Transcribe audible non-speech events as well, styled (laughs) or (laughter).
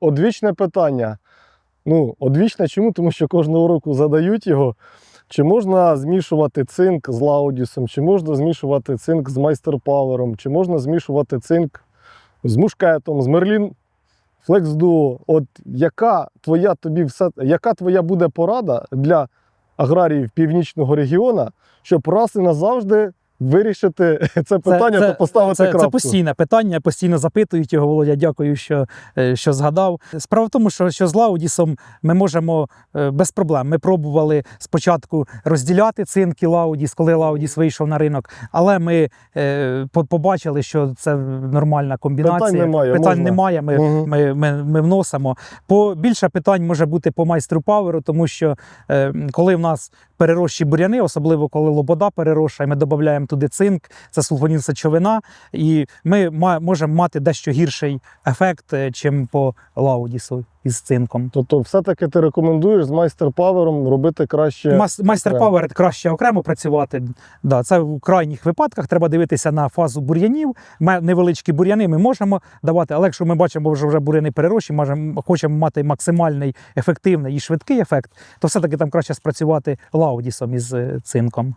Одвічне питання. Ну, одвічне чому? Тому що кожного року задають його. Чи можна змішувати цинк з Лаудісом, чи можна змішувати цинк з майстерпавером, чи можна змішувати цинк з мушкетом, з Мерлін Flex Duo. От яка твоя тобі все, яка твоя буде порада для аграріїв північного регіону, щоб раз і назавжди вирішити (laughs) це питання та поставити це, крапку? це постійне питання, постійно запитують його. Володя, дякую, що, е, що згадав. Справа в тому, що, що з Лаудісом ми можемо е, без проблем. Ми пробували спочатку розділяти цинк і Лаудіс, коли Лаудіс вийшов на ринок, але ми е, побачили, що це нормальна комбінація. Питань немає, Питань можна. немає. Ми, Мгм. ми, ми, ми вносимо. По більше питань може бути по майстру паверу, тому що е, коли в нас перерощі буряни, особливо коли лобода перерощає, ми додаємо туди цинк, це сульфонін сечовина, і ми можемо мати дещо гірший ефект, е, чим по лаудісу із цинком. Тобто, все-таки ти рекомендуєш з майстер-павером робити краще. Мас- Майстер-павер краще окремо працювати. Да, це в крайніх випадках треба дивитися на фазу бур'янів. Ме- Невеличкі бур'яни ми можемо давати, але якщо ми бачимо, що вже бур'яни перерощі, можемо, хочемо мати максимальний ефективний і швидкий ефект, то все-таки там краще спрацювати лаудісом із е, цинком.